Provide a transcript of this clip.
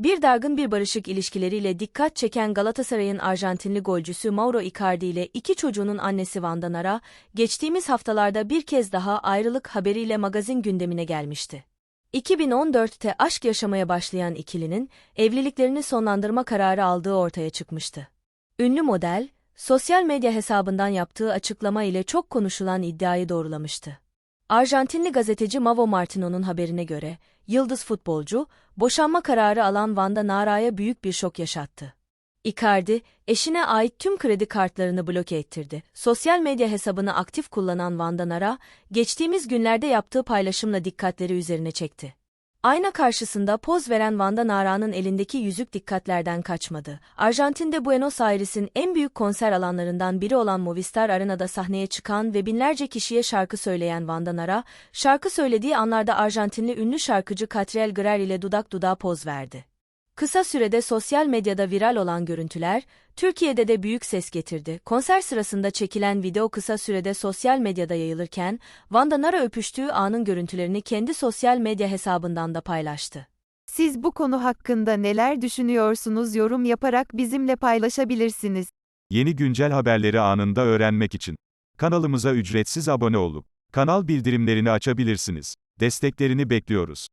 Bir dargın bir barışık ilişkileriyle dikkat çeken Galatasaray'ın Arjantinli golcüsü Mauro Icardi ile iki çocuğunun annesi Vanda Nara, geçtiğimiz haftalarda bir kez daha ayrılık haberiyle magazin gündemine gelmişti. 2014'te aşk yaşamaya başlayan ikilinin evliliklerini sonlandırma kararı aldığı ortaya çıkmıştı. Ünlü model, sosyal medya hesabından yaptığı açıklama ile çok konuşulan iddiayı doğrulamıştı. Arjantinli gazeteci Mavo Martino'nun haberine göre, yıldız futbolcu, boşanma kararı alan Vanda Nara'ya büyük bir şok yaşattı. Icardi, eşine ait tüm kredi kartlarını bloke ettirdi. Sosyal medya hesabını aktif kullanan Vanda Nara, geçtiğimiz günlerde yaptığı paylaşımla dikkatleri üzerine çekti. Ayna karşısında poz veren Vanda Nara'nın elindeki yüzük dikkatlerden kaçmadı. Arjantin'de Buenos Aires'in en büyük konser alanlarından biri olan Movistar Arena'da sahneye çıkan ve binlerce kişiye şarkı söyleyen Vanda Nara, şarkı söylediği anlarda Arjantinli ünlü şarkıcı Catriel Guerrero ile dudak dudağa poz verdi. Kısa sürede sosyal medyada viral olan görüntüler, Türkiye'de de büyük ses getirdi. Konser sırasında çekilen video kısa sürede sosyal medyada yayılırken, Vanda Nara öpüştüğü anın görüntülerini kendi sosyal medya hesabından da paylaştı. Siz bu konu hakkında neler düşünüyorsunuz yorum yaparak bizimle paylaşabilirsiniz. Yeni güncel haberleri anında öğrenmek için kanalımıza ücretsiz abone olup kanal bildirimlerini açabilirsiniz. Desteklerini bekliyoruz.